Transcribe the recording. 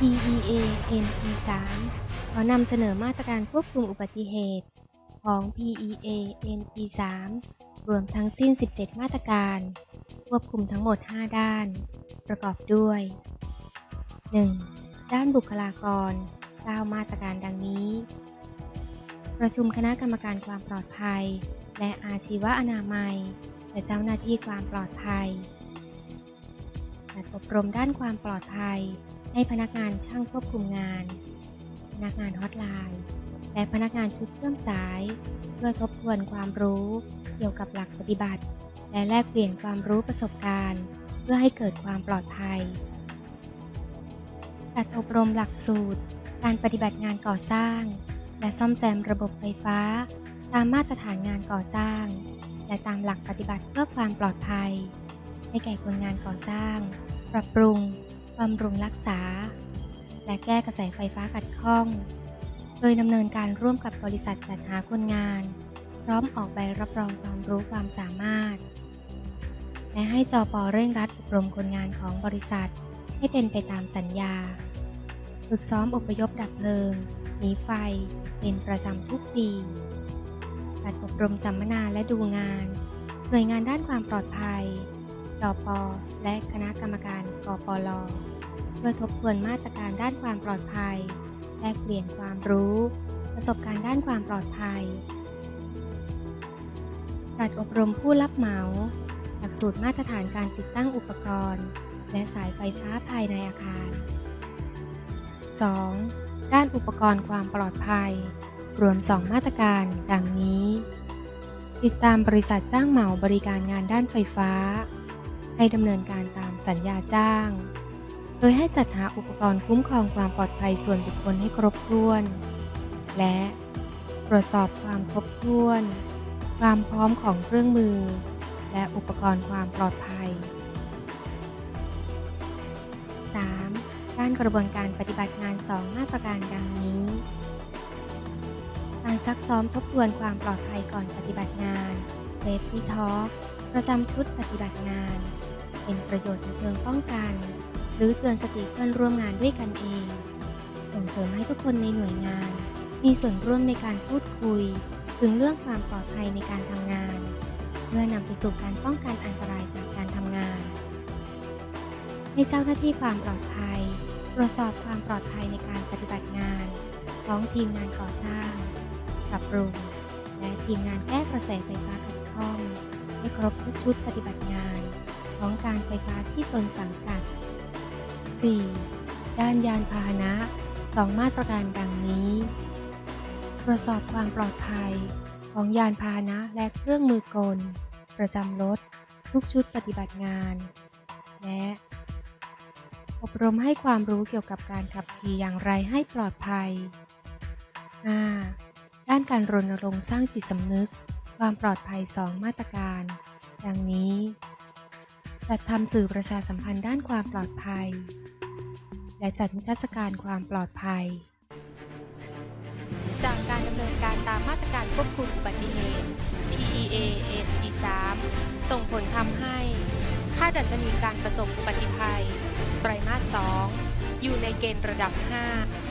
PEA NP 3 ขอนำเสนอมาตรการควบคุมอุบัติเหตุ ของ PEA NP 3 รวมทั้งสิ้น 17 มาตรการ ควบคุมทั้งหมด 5 ด้าน ประกอบด้วย 1. ด้านบุคลากร 9 มาตรการดังนี้ ประชุมคณะกรรมการความปลอดภัย และอาชีวอนามัย และเจ้าหน้าที่ความปลอดภัยจัดอบรมด้านความปลอดภัย ให้พนักงานช่างควบคุมงาน พนักงานฮอตไลน์และพนักงานชุดเชื่อมสาย เพื่อทบทวนความรู้เกี่ยวกับหลักปฏิบัติ และแลกเปลี่ยนความรู้ประสบการณ์ เพื่อให้เกิดความปลอดภัยจัดอบรมหลักสูตร การปฏิบัติงานก่อสร้าง และซ่อมแซมระบบไฟฟ้า ตามมาตรฐานงานก่อสร้าง และตามหลักปฏิบัติเพื่อความปลอดภัย ให้แก่คนงานก่อสร้าง ปรับปรุง บำรุงรักษา และแก้กระแสไฟฟ้าขัดข้อง โดยดำเนินการร่วมกับบริษัทจัดหาคนงาน พร้อมออกใบรับรองความรู้ความสามารถ และให้จอปอเร่งรัดอบรมคนงานของบริษัท ให้เป็นไปตามสัญญา ฝึกซ้อมอพยพดับเพลิงหนีไฟ เป็นประจำทุกปีจัดอบรมสัมมนาและดูงาน หน่วยงานด้านความปลอดภัย จอปและคณะกรรมการกปลเพื่อทบทวนมาตรการด้านความปลอดภัย แลกเปลี่ยนความรู้ ประสบการณ์ด้านความปลอดภัย จัดอบรมผู้รับเหมา หลักสูตรมาตรฐานการติดตั้งอุปกรณ์ และสายไฟฟ้าภายในอาคาร 2. ด้านอุปกรณ์ความปลอดภัย รวม 2 มาตรการ ดังนี้ ติดตามบริษัทจ้างเหมาบริการงานด้านไฟฟ้า ให้ดำเนินการตามสัญญาจ้าง โดยให้จัดหาอุปกรณ์คุ้มครองความปลอดภัยส่วนบุคคลให้ครบถ้วน และตรวจสอบความครบถ้วน ความพร้อมของเครื่องมือ และอุปกรณ์ความปลอดภัย 3. ด้านกระบวนการปฏิบัติงาน 2 มาตรการดังนี้ การซักซ้อมทบทวนความปลอดภัยก่อนปฏิบัติงาน Safety Talk ประจำชุดปฏิบัติงาน เป็นประโยชน์ในเชิงป้องกัน หรือเตือนสติเพื่อนร่วมงานด้วยกันเอง ส่งเสริมให้ทุกคนในหน่วยงาน มีส่วนร่วมในการพูดคุย ถึงเรื่องความปลอดภัยในการทำงาน เพื่อนำไปสู่การป้องกันอันตรายจากการทำงาน ให้เจ้าหน้าที่ความปลอดภัย ตรวจสอบความปลอดภัยในการปฏิบัติงานของทีมงานก่อสร้าง ปรับปรุง และทีมงานแก้กระแสไฟฟ้าขัดข้องให้ครบทุกชุดปฏิบัติงาน ของการไฟฟ้าที่ตนสังกัด 4. ด้านยานพาหนะ2มาตรการดังนี้ ตรวจสอบความปลอดภัย ของยานพาหนะและเครื่องมือกล ประจำรถ ทุกชุดปฏิบัติงาน และ อบรมให้ความรู้เกี่ยวกับการขับขี่อย่างไรให้ปลอดภัย 5. ด้านการรณรงค์สร้างจิตสำนึก ความปลอดภัย 2 มาตรการ ดังนี้ จัดทำสื่อประชาสัมพันธ์ด้านความปลอดภัย และจัดนิทรรศการความปลอดภัย จากการดำเนินการตามมาตรการควบคุมอุบัติเหตุ PEA NP 3ส่งผลทำให้ ค่าดัชนีการประสบอุบัติภัย ไตรมาส 2 อยู่ในเกณฑ์ระดับ 5